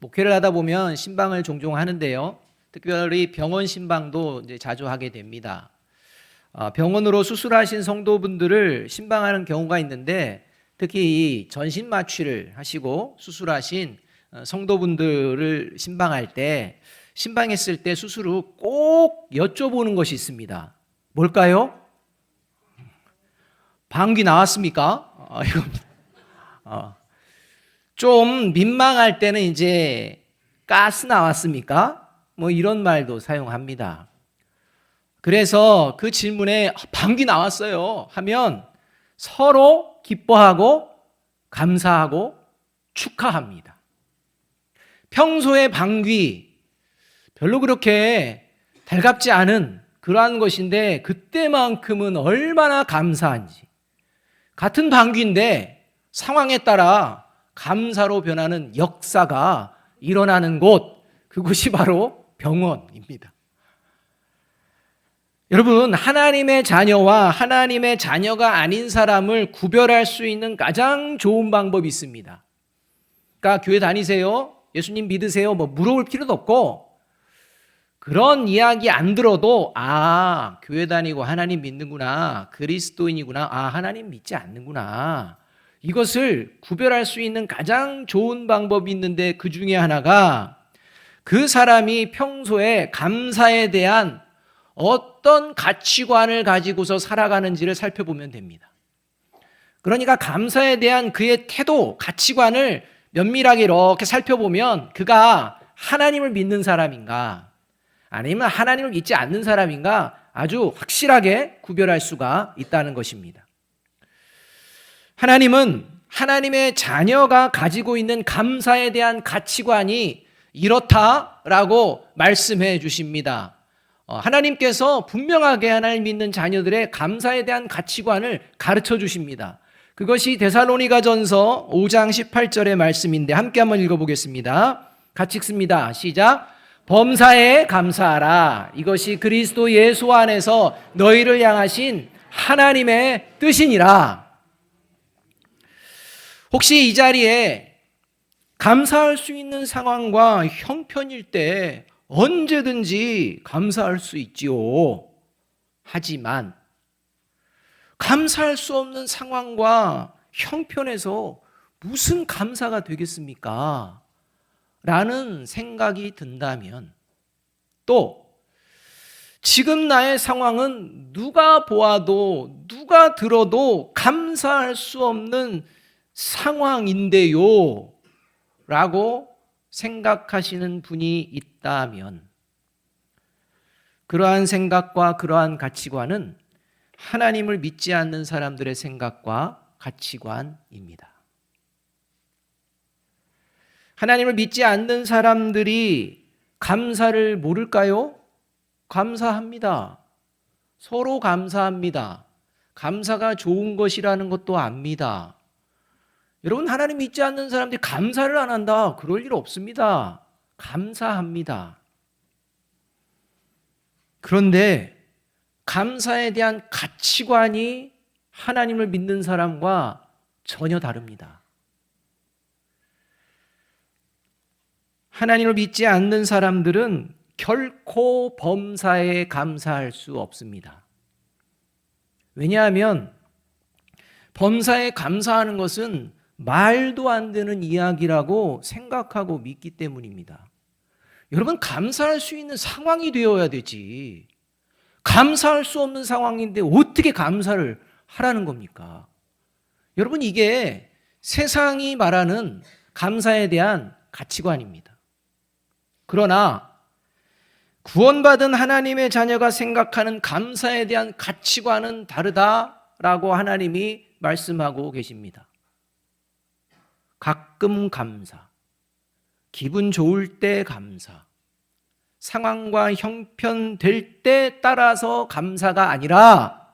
목회를 하다 보면 신방을 종종 하는데요. 특별히 병원 신방도 이제 자주 하게 됩니다. 아, 병원으로 수술하신 성도분들을 신방하는 경우가 있는데 특히 이 전신 마취를 하시고 수술하신 어, 성도분들을 신방할 때 신방했을 때 수술 후 꼭 여쭤보는 것이 있습니다. 뭘까요? 방귀 나왔습니까? 아, 이겁니다. 어. 좀 민망할 때는 이제 가스 나왔습니까? 뭐 이런 말도 사용합니다. 그래서 그 질문에 아, 방귀 나왔어요 하면 서로 기뻐하고 감사하고 축하합니다. 평소에 방귀 별로 그렇게 달갑지 않은 그러한 것인데 그때만큼은 얼마나 감사한지 같은 방귀인데 상황에 따라 감사로 변하는 역사가 일어나는 곳 그곳이 바로 병원입니다. 여러분, 하나님의 자녀와 하나님의 자녀가 아닌 사람을 구별할 수 있는 가장 좋은 방법이 있습니다. 그러니까 교회 다니세요? 예수님 믿으세요? 뭐 물어볼 필요도 없고 그런 이야기 안 들어도 아, 교회 다니고 하나님 믿는구나. 그리스도인이구나. 아, 하나님 믿지 않는구나. 이것을 구별할 수 있는 가장 좋은 방법이 있는데 그 중에 하나가 그 사람이 평소에 감사에 대한 어떤 가치관을 가지고서 살아가는지를 살펴보면 됩니다. 그러니까 감사에 대한 그의 태도, 가치관을 면밀하게 이렇게 살펴보면 그가 하나님을 믿는 사람인가 아니면 하나님을 믿지 않는 사람인가 아주 확실하게 구별할 수가 있다는 것입니다. 하나님은 하나님의 자녀가 가지고 있는 감사에 대한 가치관이 이렇다라고 말씀해 주십니다. 어, 하나님께서 분명하게 하나님 믿는 자녀들의 감사에 대한 가치관을 가르쳐 주십니다. 그것이 데살로니가 전서 5장 18절의 말씀인데 함께 한번 읽어보겠습니다. 같이 읽습니다. 시작. 범사에 감사하라. 이것이 그리스도 예수 안에서 너희를 향하신 하나님의 뜻이니라. 혹시 이 자리에 감사할 수 있는 상황과 형편일 때 언제든지 감사할 수 있지요. 하지만 감사할 수 없는 상황과 형편에서 무슨 감사가 되겠습니까? 라는 생각이 든다면 또 지금 나의 상황은 누가 보아도 누가 들어도 감사할 수 없는 상황인데요. 라고 생각하시는 분이 있다면 그러한 생각과 그러한 가치관은 하나님을 믿지 않는 사람들의 생각과 가치관입니다. 하나님을 믿지 않는 사람들이 감사를 모를까요? 감사합니다. 서로 감사합니다. 감사가 좋은 것이라는 것도 압니다. 여러분, 하나님 믿지 않는 사람들이 감사를 안 한다. 그럴 일 없습니다. 감사합니다. 그런데 감사에 대한 가치관이 하나님을 믿는 사람과 전혀 다릅니다. 하나님을 믿지 않는 사람들은 결코 범사에 감사할 수 없습니다. 왜냐하면 범사에 감사하는 것은 말도 안 되는 이야기라고 생각하고 믿기 때문입니다. 여러분, 감사할 수 있는 상황이 되어야 되지. 감사할 수 없는 상황인데 어떻게 감사를 하라는 겁니까? 여러분, 이게 세상이 말하는 감사에 대한 가치관입니다. 그러나 구원받은 하나님의 자녀가 생각하는 감사에 대한 가치관은 다르다라고 하나님이 말씀하고 계십니다. 가끔 감사, 기분 좋을 때 감사, 상황과 형편 될 때 따라서 감사가 아니라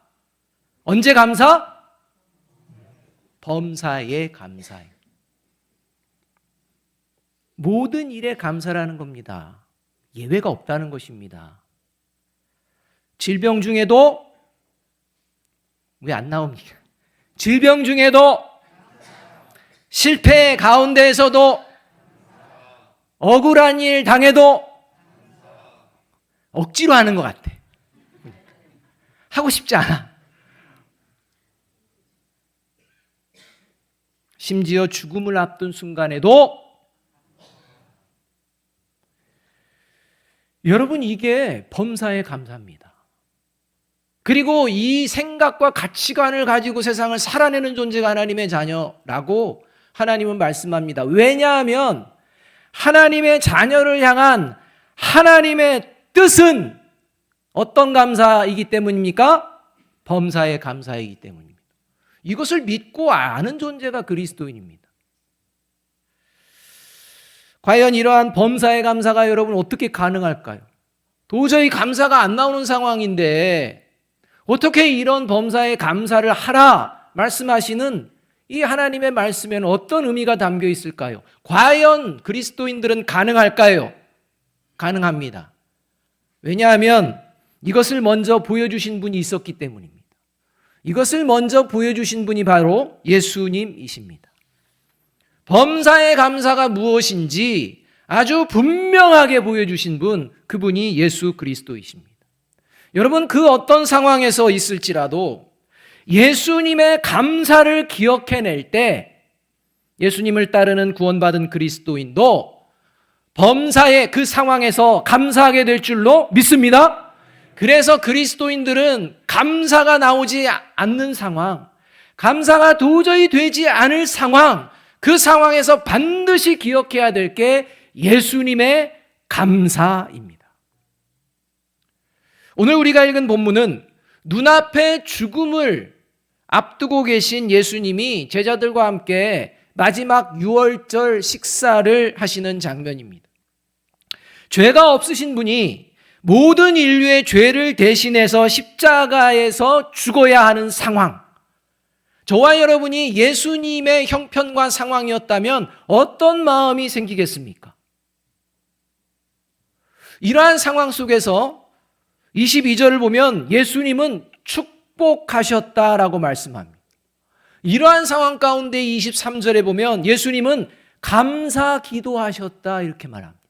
언제 감사? 범사에 감사해. 모든 일에 감사라는 겁니다. 예외가 없다는 것입니다. 질병 중에도 왜 안 나옵니까? 질병 중에도 실패 가운데에서도 억울한 일 당해도 억지로 하는 것 같아. 하고 싶지 않아. 심지어 죽음을 앞둔 순간에도 여러분 이게 범사에 감사합니다. 그리고 이 생각과 가치관을 가지고 세상을 살아내는 존재가 하나님의 자녀라고 하나님은 말씀합니다. 왜냐하면 하나님의 자녀를 향한 하나님의 뜻은 어떤 감사이기 때문입니까? 범사의 감사이기 때문입니다. 이것을 믿고 아는 존재가 그리스도인입니다. 과연 이러한 범사의 감사가 여러분 어떻게 가능할까요? 도저히 감사가 안 나오는 상황인데 어떻게 이런 범사의 감사를 하라 말씀하시는 이 하나님의 말씀에는 어떤 의미가 담겨 있을까요? 과연 그리스도인들은 가능할까요? 가능합니다. 왜냐하면 이것을 먼저 보여주신 분이 있었기 때문입니다. 이것을 먼저 보여주신 분이 바로 예수님이십니다. 범사의 감사가 무엇인지 아주 분명하게 보여주신 분, 그분이 예수 그리스도이십니다. 여러분, 그 어떤 상황에서 있을지라도 예수님의 감사를 기억해낼 때 예수님을 따르는 구원받은 그리스도인도 범사의 그 상황에서 감사하게 될 줄로 믿습니다. 그래서 그리스도인들은 감사가 나오지 않는 상황, 감사가 도저히 되지 않을 상황, 그 상황에서 반드시 기억해야 될 게 예수님의 감사입니다. 오늘 우리가 읽은 본문은 눈앞에 죽음을 앞두고 계신 예수님이 제자들과 함께 마지막 6월절 식사를 하시는 장면입니다. 죄가 없으신 분이 모든 인류의 죄를 대신해서 십자가에서 죽어야 하는 상황. 저와 여러분이 예수님의 형편과 상황이었다면 어떤 마음이 생기겠습니까? 이러한 상황 속에서 22절을 보면 예수님은 축복하셨다라고 말씀합니다. 이러한 상황 가운데 23절에 보면 예수님은 감사 기도하셨다 이렇게 말합니다.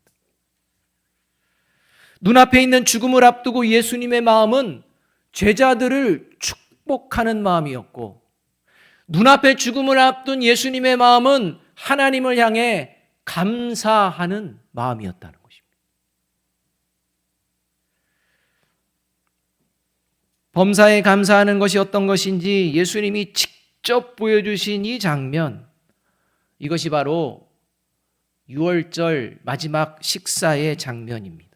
눈앞에 있는 죽음을 앞두고 예수님의 마음은 제자들을 축복하는 마음이었고 눈앞에 죽음을 앞둔 예수님의 마음은 하나님을 향해 감사하는 마음이었다는 것입니다. 범사에 감사하는 것이 어떤 것인지 예수님이 직접 보여주신 이 장면, 이것이 바로 6월절 마지막 식사의 장면입니다.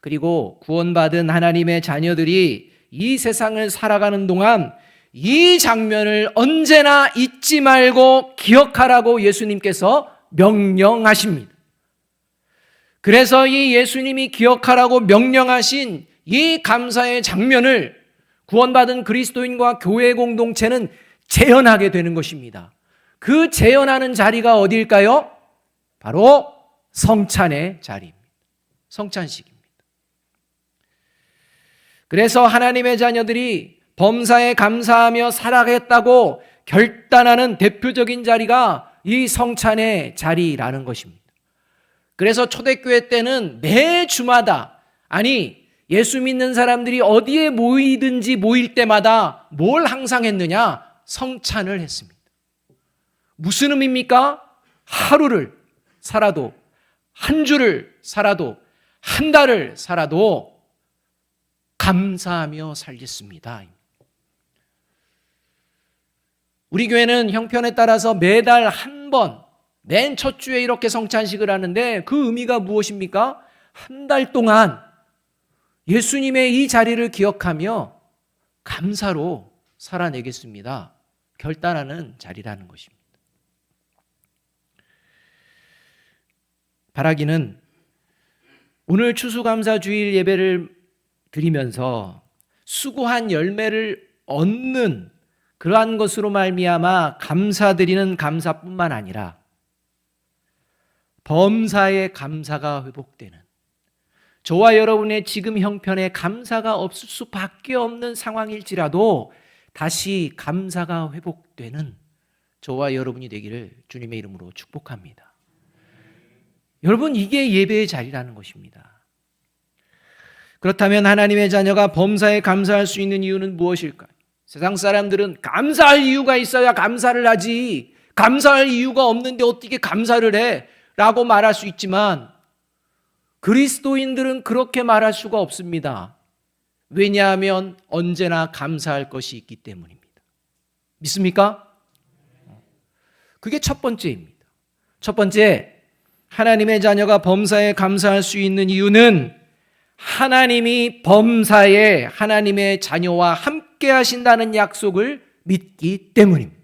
그리고 구원받은 하나님의 자녀들이 이 세상을 살아가는 동안 이 장면을 언제나 잊지 말고 기억하라고 예수님께서 명령하십니다. 그래서 이 예수님이 기억하라고 명령하신 이 감사의 장면을 구원받은 그리스도인과 교회 공동체는 재현하게 되는 것입니다. 그 재현하는 자리가 어디일까요? 바로 성찬의 자리입니다. 성찬식입니다. 그래서 하나님의 자녀들이 범사에 감사하며 살아가겠다고 결단하는 대표적인 자리가 이 성찬의 자리라는 것입니다. 그래서 초대교회 때는 매 주마다 아니 예수 믿는 사람들이 어디에 모이든지 모일 때마다 뭘 항상 했느냐? 성찬을 했습니다. 무슨 의미입니까? 하루를 살아도 한 주를 살아도 한 달을 살아도 감사하며 살겠습니다. 우리 교회는 형편에 따라서 매달 한 번, 맨 첫 주에 이렇게 성찬식을 하는데 그 의미가 무엇입니까? 한 달 동안 예수님의 이 자리를 기억하며 감사로 살아내겠습니다. 결단하는 자리라는 것입니다. 바라기는 오늘 추수감사 주일 예배를 드리면서 수고한 열매를 얻는 그러한 것으로 말미암아 감사드리는 감사뿐만 아니라 범사의 감사가 회복되는 저와 여러분의 지금 형편에 감사가 없을 수밖에 없는 상황일지라도 다시 감사가 회복되는 저와 여러분이 되기를 주님의 이름으로 축복합니다. 여러분, 이게 예배의 자리라는 것입니다. 그렇다면 하나님의 자녀가 범사에 감사할 수 있는 이유는 무엇일까요? 세상 사람들은 감사할 이유가 있어야 감사를 하지. 감사할 이유가 없는데 어떻게 감사를 해? 라고 말할 수 있지만 그리스도인들은 그렇게 말할 수가 없습니다. 왜냐하면 언제나 감사할 것이 있기 때문입니다. 믿습니까? 그게 첫 번째입니다. 첫 번째, 하나님의 자녀가 범사에 감사할 수 있는 이유는 하나님이 범사에 하나님의 자녀와 함께 하신다는 약속을 믿기 때문입니다.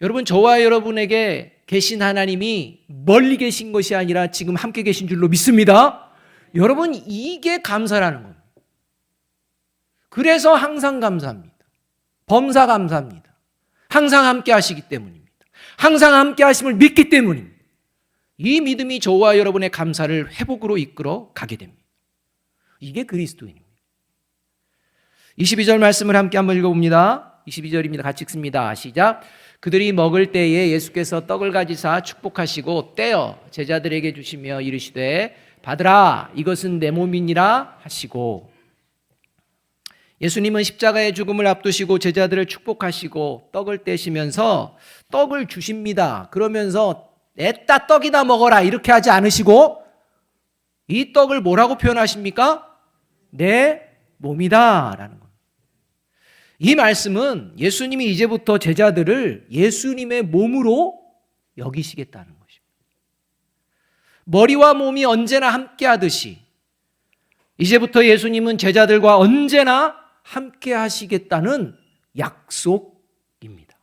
여러분, 저와 여러분에게 계신 하나님이 멀리 계신 것이 아니라 지금 함께 계신 줄로 믿습니다. 여러분, 이게 감사라는 겁니다. 그래서 항상 감사합니다. 범사 감사합니다. 항상 함께 하시기 때문입니다. 항상 함께 하심을 믿기 때문입니다. 이 믿음이 저와 여러분의 감사를 회복으로 이끌어 가게 됩니다. 이게 그리스도인입니다. 22절 말씀을 함께 한번 읽어봅니다. 22절입니다. 같이 읽습니다. 시작. 그들이 먹을 때에 예수께서 떡을 가지사 축복하시고 떼어 제자들에게 주시며 이르시되 받으라 이것은 내 몸이니라 하시고 예수님은 십자가의 죽음을 앞두시고 제자들을 축복하시고 떡을 떼시면서 떡을 주십니다. 그러면서 애따 떡이나 먹어라 이렇게 하지 않으시고 이 떡을 뭐라고 표현하십니까? 내 몸이다라는. 이 말씀은 예수님이 이제부터 제자들을 예수님의 몸으로 여기시겠다는 것입니다. 머리와 몸이 언제나 함께 하듯이 이제부터 예수님은 제자들과 언제나 함께 하시겠다는 약속입니다.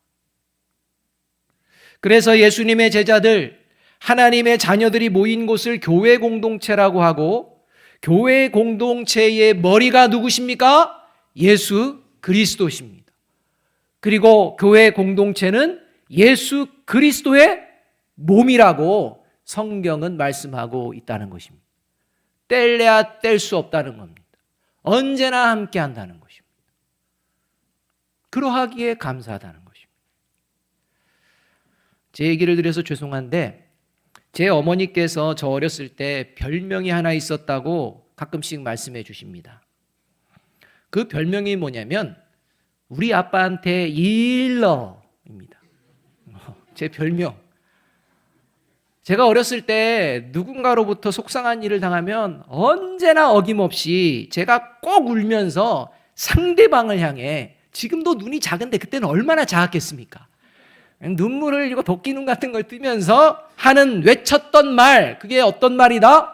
그래서 예수님의 제자들, 하나님의 자녀들이 모인 곳을 교회 공동체라고 하고, 교회 공동체의 머리가 누구십니까? 예수 그리스도십니다. 그리고 교회 공동체는 예수 그리스도의 몸이라고 성경은 말씀하고 있다는 것입니다. 뗄래야 뗄 수 없다는 겁니다. 언제나 함께 한다는 것입니다. 그러하기에 감사하다는 것입니다. 제 얘기를 드려서 죄송한데 제 어머니께서 저 어렸을 때 별명이 하나 있었다고 가끔씩 말씀해 주십니다. 그 별명이 뭐냐면 우리 아빠한테 일러입니다. 제 별명. 제가 어렸을 때 누군가로부터 속상한 일을 당하면 언제나 어김없이 제가 꼭 울면서 상대방을 향해 지금도 눈이 작은데 그때는 얼마나 작았겠습니까? 눈물을 흘리고 도끼눈 같은 걸 뜨면서 하는 외쳤던 말, 그게 어떤 말이다?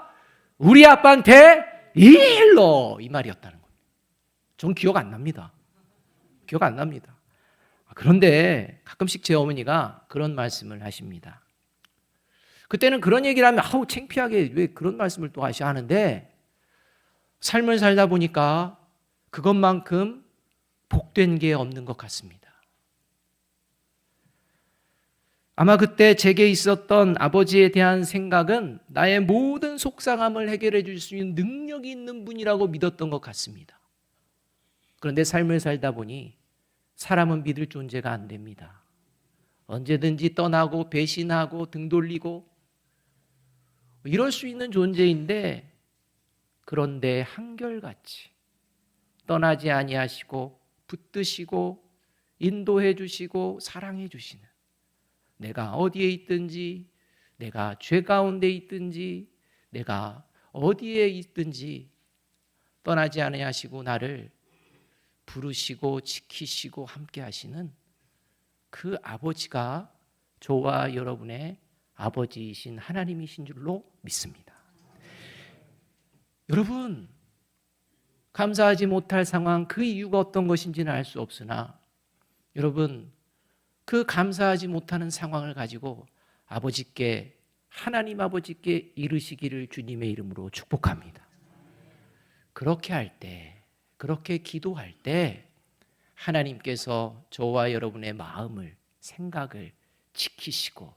우리 아빠한테 일러! 이 말이었다는 겁니다. 전 기억 안 납니다. 기억 안 납니다. 그런데 가끔씩 제 어머니가 그런 말씀을 하십니다. 그때는 그런 얘기를 하면 아우 창피하게 왜 그런 말씀을 또 하시 하는데 삶을 살다 보니까 그것만큼 복된 게 없는 것 같습니다. 아마 그때 제게 있었던 아버지에 대한 생각은 나의 모든 속상함을 해결해 줄 수 있는 능력이 있는 분이라고 믿었던 것 같습니다. 그런데 삶을 살다 보니 사람은 믿을 존재가 안 됩니다. 언제든지 떠나고 배신하고 등 돌리고 이럴 수 있는 존재인데 그런데 한결같이 떠나지 아니하시고 붙드시고 인도해 주시고 사랑해 주시는 내가 어디에 있든지 내가 죄 가운데 있든지 내가 어디에 있든지 떠나지 아니하시고 나를 부르시고 지키시고 함께 하시는 그 아버지가 저와 여러분의 아버지이신 하나님이신 줄로 믿습니다. 여러분, 감사하지 못할 상황, 그 이유가 어떤 것인지는 알 수 없으나, 여러분, 그 감사하지 못하는 상황을 가지고 아버지께, 하나님 아버지께 이르시기를 주님의 이름으로 축복합니다. 그렇게 할 때, 그렇게 기도할 때, 하나님께서 저와 여러분의 마음을, 생각을 지키시고,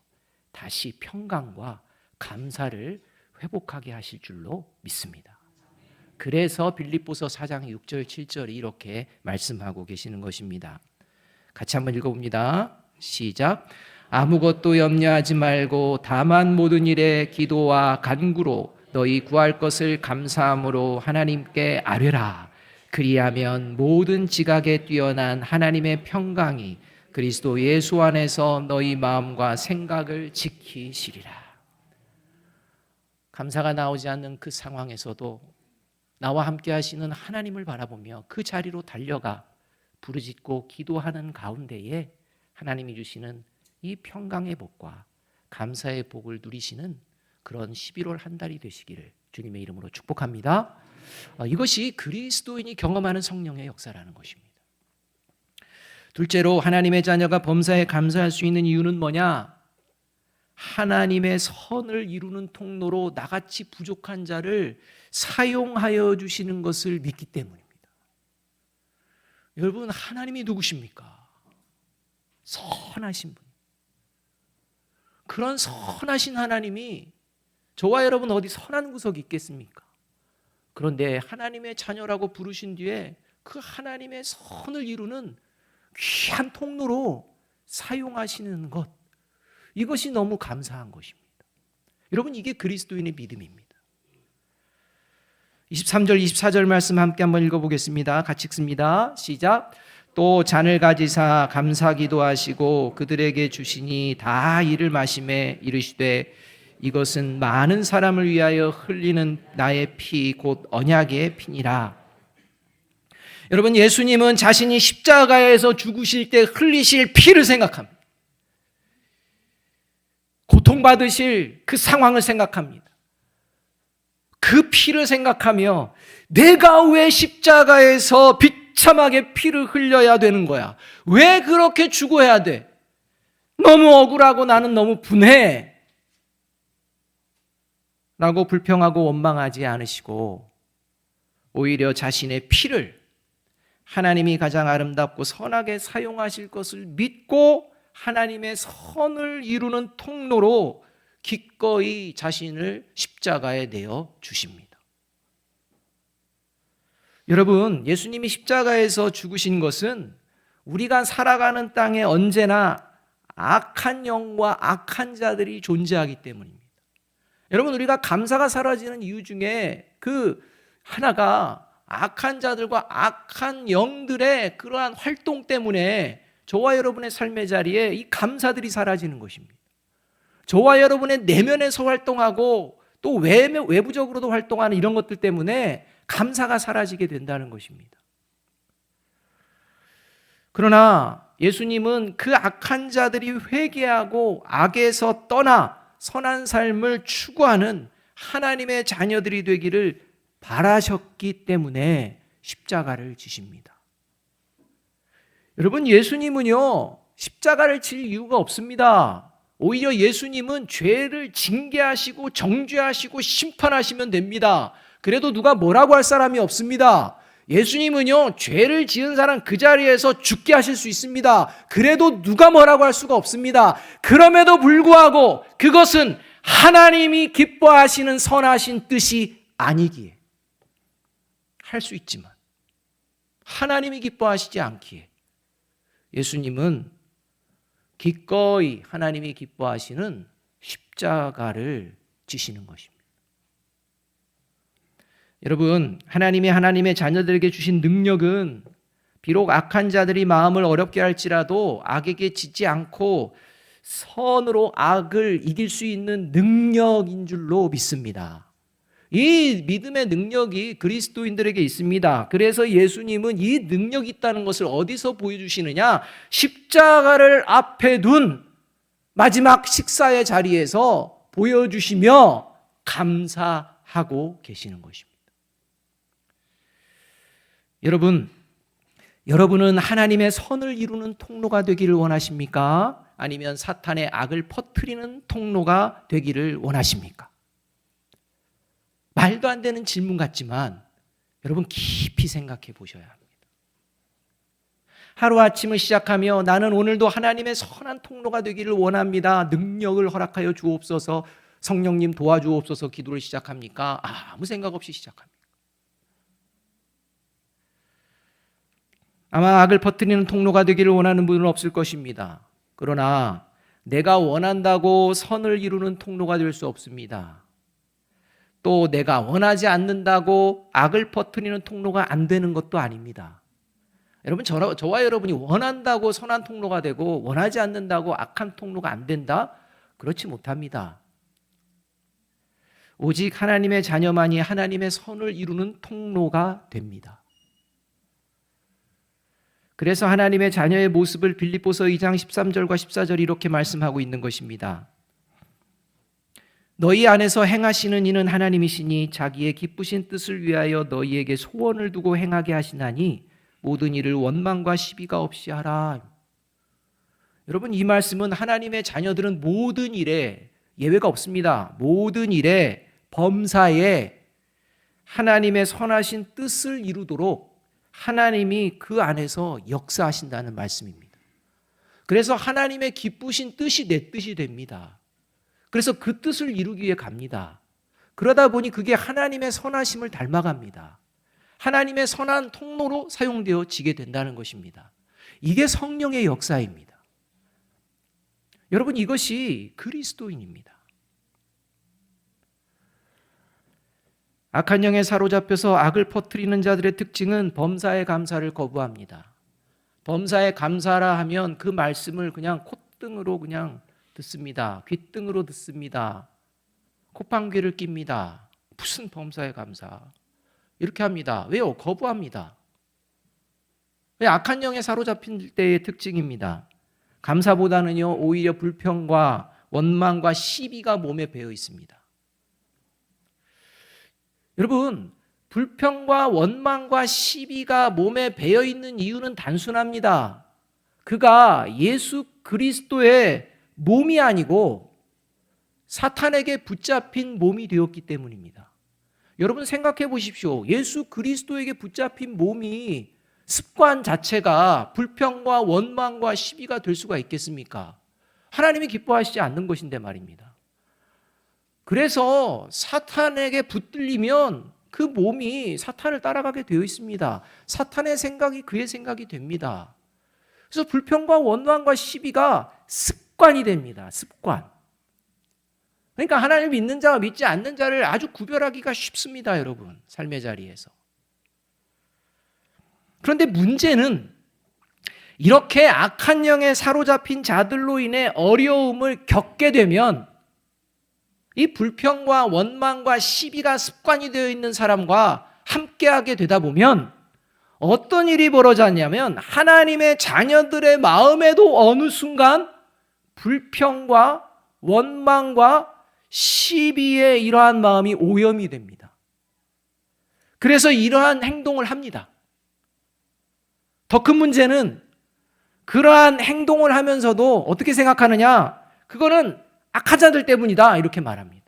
다시 평강과 감사를 회복하게 하실 줄로 믿습니다. 그래서 빌립보서 4장 6절 7절이 이렇게 말씀하고 계시는 것입니다. 같이 한번 읽어 봅니다. 시작. 아무것도 염려하지 말고 다만 모든 일에 기도와 간구로 너희 구할 것을 감사함으로 하나님께 아뢰라. 그리하면 모든 지각에 뛰어난 하나님의 평강이 그리스도 예수 안에서 너희 마음과 생각을 지키시리라. 감사가 나오지 않는 그 상황에서도 나와 함께 하시는 하나님을 바라보며 그 자리로 달려가 부르짖고 기도하는 가운데에 하나님이 주시는 이 평강의 복과 감사의 복을 누리시는 그런 11월 한 달이 되시기를 주님의 이름으로 축복합니다. 어, 이것이 그리스도인이 경험하는 성령의 역사라는 것입니다. 둘째로 하나님의 자녀가 범사에 감사할 수 있는 이유는 뭐냐? 하나님의 선을 이루는 통로로 나같이 부족한 자를 사용하여 주시는 것을 믿기 때문입니다. 여러분, 하나님이 누구십니까? 선하신 분. 그런 선하신 하나님이 저와 여러분 어디 선한 구석이 있겠습니까? 그런데 하나님의 자녀라고 부르신 뒤에 그 하나님의 선을 이루는 귀한 통로로 사용하시는 것. 이것이 너무 감사한 것입니다. 여러분, 이게 그리스도인의 믿음입니다. 23절, 24절 말씀 함께 한번 읽어보겠습니다. 같이 읽습니다. 시작. 또 잔을 가지사 감사 기도하시고 그들에게 주시니 다 이를 마심에 이르시되 이것은 많은 사람을 위하여 흘리는 나의 피 곧 언약의 피니라. 여러분 예수님은 자신이 십자가에서 죽으실 때 흘리실 피를 생각합니다. 고통받으실 그 상황을 생각합니다. 그 피를 생각하며 내가 왜 십자가에서 비참하게 피를 흘려야 되는 거야? 왜 그렇게 죽어야 돼? 너무 억울하고 나는 너무 분해. 라고 불평하고 원망하지 않으시고 오히려 자신의 피를 하나님이 가장 아름답고 선하게 사용하실 것을 믿고 하나님의 선을 이루는 통로로 기꺼이 자신을 십자가에 내어 주십니다. 여러분, 예수님이 십자가에서 죽으신 것은 우리가 살아가는 땅에 언제나 악한 영과 악한 자들이 존재하기 때문입니다. 여러분, 우리가 감사가 사라지는 이유 중에 그 하나가 악한 자들과 악한 영들의 그러한 활동 때문에 저와 여러분의 삶의 자리에 이 감사들이 사라지는 것입니다. 저와 여러분의 내면에서 활동하고 또 외부적으로도 활동하는 이런 것들 때문에 감사가 사라지게 된다는 것입니다. 그러나 예수님은 그 악한 자들이 회개하고 악에서 떠나 선한 삶을 추구하는 하나님의 자녀들이 되기를 바라셨기 때문에 십자가를 지십니다. 여러분, 예수님은요, 십자가를 질 이유가 없습니다. 오히려 예수님은 죄를 징계하시고 정죄하시고 심판하시면 됩니다. 그래도 누가 뭐라고 할 사람이 없습니다. 예수님은요, 죄를 지은 사람 그 자리에서 죽게 하실 수 있습니다. 그래도 누가 뭐라고 할 수가 없습니다. 그럼에도 불구하고 그것은 하나님이 기뻐하시는 선하신 뜻이 아니기에 할 수 있지만 하나님이 기뻐하시지 않기에 예수님은 기꺼이 하나님이 기뻐하시는 십자가를 지시는 것입니다. 여러분, 하나님이 하나님의 자녀들에게 주신 능력은 비록 악한 자들이 마음을 어렵게 할지라도 악에게 지지 않고 선으로 악을 이길 수 있는 능력인 줄로 믿습니다. 이 믿음의 능력이 그리스도인들에게 있습니다. 그래서 예수님은 이 능력이 있다는 것을 어디서 보여주시느냐? 십자가를 앞에 둔 마지막 식사의 자리에서 보여주시며 감사하고 계시는 것입니다. 여러분, 여러분은 하나님의 선을 이루는 통로가 되기를 원하십니까? 아니면 사탄의 악을 퍼뜨리는 통로가 되기를 원하십니까? 말도 안 되는 질문 같지만 여러분 깊이 생각해 보셔야 합니다. 하루아침을 시작하며 나는 오늘도 하나님의 선한 통로가 되기를 원합니다. 능력을 허락하여 주옵소서 성령님 도와주옵소서 기도를 시작합니까? 아무 생각 없이 시작합니다. 아마 악을 퍼뜨리는 통로가 되기를 원하는 분은 없을 것입니다. 그러나 내가 원한다고 선을 이루는 통로가 될 수 없습니다. 또 내가 원하지 않는다고 악을 퍼뜨리는 통로가 안 되는 것도 아닙니다. 여러분 저, 저와 여러분이 원한다고 선한 통로가 되고 원하지 않는다고 악한 통로가 안 된다? 그렇지 못합니다. 오직 하나님의 자녀만이 하나님의 선을 이루는 통로가 됩니다. 그래서 하나님의 자녀의 모습을 빌립보서 2장 13절과 14절 이렇게 말씀하고 있는 것입니다. 너희 안에서 행하시는 이는 하나님이시니 자기의 기쁘신 뜻을 위하여 너희에게 소원을 두고 행하게 하시나니 모든 일을 원망과 시비가 없이 하라. 여러분 이 말씀은 하나님의 자녀들은 모든 일에 예외가 없습니다. 모든 일에 범사에 하나님의 선하신 뜻을 이루도록 하나님이 그 안에서 역사하신다는 말씀입니다. 그래서 하나님의 기쁘신 뜻이 내 뜻이 됩니다. 그래서 그 뜻을 이루기 위해 갑니다. 그러다 보니 그게 하나님의 선하심을 닮아갑니다. 하나님의 선한 통로로 사용되어 지게 된다는 것입니다. 이게 성령의 역사입니다. 여러분 이것이 그리스도인입니다. 악한 영에 사로잡혀서 악을 퍼뜨리는 자들의 특징은 범사의 감사를 거부합니다. 범사의 감사라 하면 그 말씀을 그냥 콧등으로 그냥 듣습니다. 귓등으로 듣습니다. 콧방귀를 낍니다. 무슨 범사의 감사? 이렇게 합니다. 왜요? 거부합니다. 왜 악한 영에 사로잡힌 때의 특징입니다. 감사보다는요, 오히려 불평과 원망과 시비가 몸에 배어 있습니다. 여러분, 불평과 원망과 시비가 몸에 배어 있는 이유는 단순합니다. 그가 예수 그리스도의 몸이 아니고 사탄에게 붙잡힌 몸이 되었기 때문입니다. 여러분 생각해 보십시오. 예수 그리스도에게 붙잡힌 몸이 습관 자체가 불평과 원망과 시비가 될 수가 있겠습니까? 하나님이 기뻐하시지 않는 것인데 말입니다. 그래서 사탄에게 붙들리면 그 몸이 사탄을 따라가게 되어 있습니다. 사탄의 생각이 그의 생각이 됩니다. 그래서 불평과 원망과 시비가 습관이 됩니다. 습관. 그러니까 하나님 믿는 자와 믿지 않는 자를 아주 구별하기가 쉽습니다, 여러분. 삶의 자리에서. 그런데 문제는 이렇게 악한 영에 사로잡힌 자들로 인해 어려움을 겪게 되면 이 불평과 원망과 시비가 습관이 되어 있는 사람과 함께하게 되다 보면 어떤 일이 벌어졌냐면 하나님의 자녀들의 마음에도 어느 순간 불평과 원망과 시비의 이러한 마음이 오염이 됩니다. 그래서 이러한 행동을 합니다. 더 큰 문제는 그러한 행동을 하면서도 어떻게 생각하느냐? 그거는 악한 자들 때문이다. 이렇게 말합니다.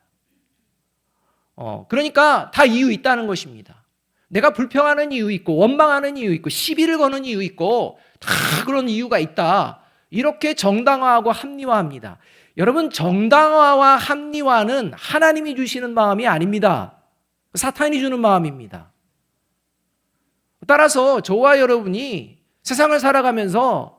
어, 그러니까 다 이유 있다는 것입니다. 내가 불평하는 이유 있고, 원망하는 이유 있고, 시비를 거는 이유 있고, 다 그런 이유가 있다. 이렇게 정당화하고 합리화합니다. 여러분, 정당화와 합리화는 하나님이 주시는 마음이 아닙니다. 사탄이 주는 마음입니다. 따라서 저와 여러분이 세상을 살아가면서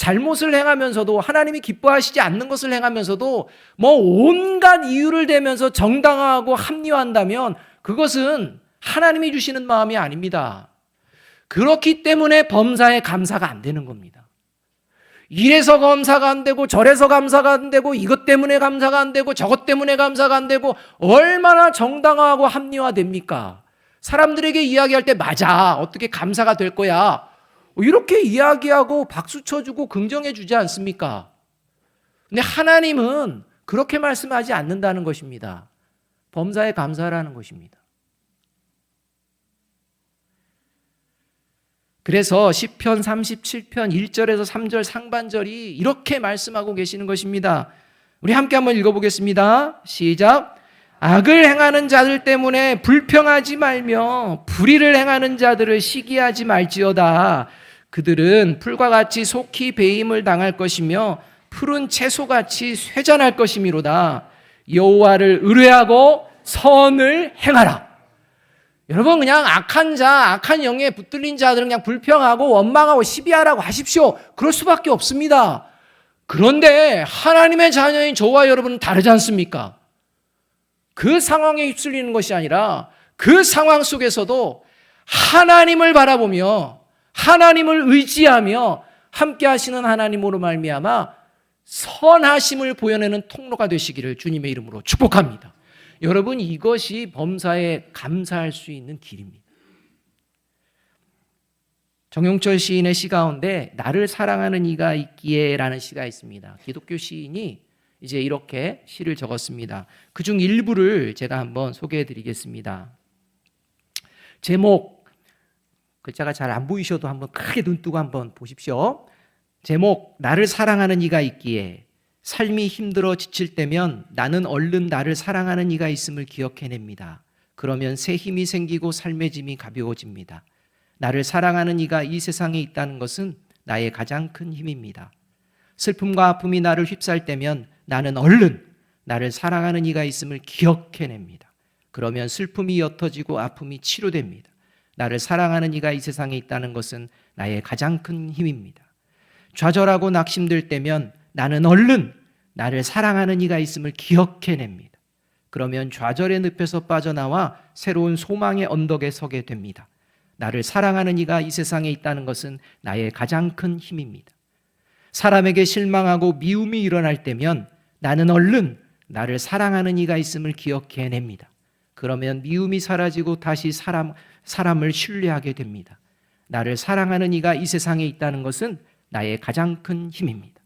잘못을 행하면서도 하나님이 기뻐하시지 않는 것을 행하면서도 뭐 온갖 이유를 대면서 정당화하고 합리화한다면 그것은 하나님이 주시는 마음이 아닙니다. 그렇기 때문에 범사에 감사가 안 되는 겁니다. 이래서 감사가 안 되고 저래서 감사가 안 되고 이것 때문에 감사가 안 되고 저것 때문에 감사가 안 되고 얼마나 정당화하고 합리화됩니까? 사람들에게 이야기할 때 맞아. 어떻게 감사가 될 거야. 이렇게 이야기하고 박수 쳐주고 긍정해 주지 않습니까? 근데 하나님은 그렇게 말씀하지 않는다는 것입니다. 범사에 감사라는 것입니다. 그래서 시편 37편 1절에서 3절 상반절이 이렇게 말씀하고 계시는 것입니다. 우리 함께 한번 읽어보겠습니다. 시작. 악을 행하는 자들 때문에 불평하지 말며 불의를 행하는 자들을 시기하지 말지어다. 그들은 풀과 같이 속히 배임을 당할 것이며 푸른 채소같이 쇠잔할 것이미로다. 여호와를 의뢰하고 선을 행하라. 여러분 그냥 악한 자, 악한 영에 붙들린 자들은 그냥 불평하고 원망하고 시비하라고 하십시오. 그럴 수밖에 없습니다. 그런데 하나님의 자녀인 저와 여러분은 다르지 않습니까? 그 상황에 휩쓸리는 것이 아니라 그 상황 속에서도 하나님을 바라보며 하나님을 의지하며 함께 하시는 하나님으로 말미암아 선하심을 보여내는 통로가 되시기를 주님의 이름으로 축복합니다. 여러분 이것이 범사에 감사할 수 있는 길입니다. 정용철 시인의 시 가운데 나를 사랑하는 이가 있기에라는 시가 있습니다. 기독교 시인이 이제 이렇게 시를 적었습니다. 그중 일부를 제가 한번 소개해 드리겠습니다. 제목 글자가 잘 안 보이셔도 한번 크게 눈 뜨고 한번 보십시오. 제목 나를 사랑하는 이가 있기에 삶이 힘들어 지칠 때면 나는 얼른 나를 사랑하는 이가 있음을 기억해냅니다. 그러면 새 힘이 생기고 삶의 짐이 가벼워집니다. 나를 사랑하는 이가 이 세상에 있다는 것은 나의 가장 큰 힘입니다. 슬픔과 아픔이 나를 휩쌀 때면 나는 얼른 나를 사랑하는 이가 있음을 기억해냅니다. 그러면 슬픔이 옅어지고 아픔이 치료됩니다. 나를 사랑하는 이가 이 세상에 있다는 것은 나의 가장 큰 힘입니다. 좌절하고 낙심될 때면 나는 얼른 나를 사랑하는 이가 있음을 기억해냅니다. 그러면 좌절의 늪에서 빠져나와 새로운 소망의 언덕에 서게 됩니다. 나를 사랑하는 이가 이 세상에 있다는 것은 나의 가장 큰 힘입니다. 사람에게 실망하고 미움이 일어날 때면 나는 얼른 나를 사랑하는 이가 있음을 기억해냅니다. 그러면 미움이 사라지고 다시 사람, 사람을 신뢰하게 됩니다. 나를 사랑하는 이가 이 세상에 있다는 것은 나의 가장 큰 힘입니다.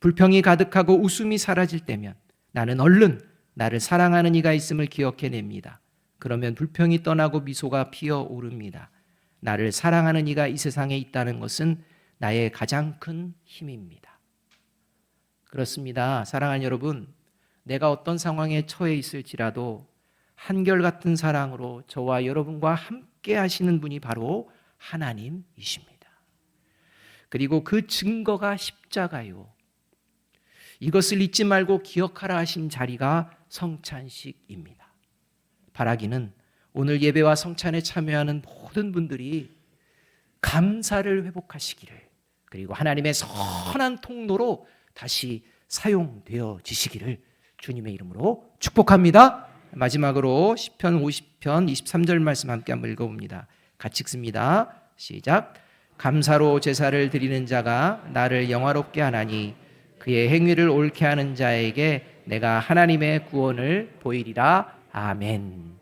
불평이 가득하고 웃음이 사라질 때면 나는 얼른 나를 사랑하는 이가 있음을 기억해냅니다. 그러면 불평이 떠나고 미소가 피어오릅니다. 나를 사랑하는 이가 이 세상에 있다는 것은 나의 가장 큰 힘입니다. 그렇습니다. 사랑하는 여러분, 내가 어떤 상황에 처해 있을지라도 한결같은 사랑으로 저와 여러분과 함께 하시는 분이 바로 하나님이십니다. 그리고 그 증거가 십자가요. 이것을 잊지 말고 기억하라 하신 자리가 성찬식입니다. 바라기는 오늘 예배와 성찬에 참여하는 모든 분들이 감사를 회복하시기를 그리고 하나님의 선한 통로로 다시 사용되어 지시기를 주님의 이름으로 축복합니다. 마지막으로 시편 50편 23절 말씀 함께 한번 읽어봅니다. 같이 읽습니다. 시작. 감사로 제사를 드리는 자가 나를 영화롭게 하나니 그의 행위를 옳게 하는 자에게 내가 하나님의 구원을 보이리라. 아멘.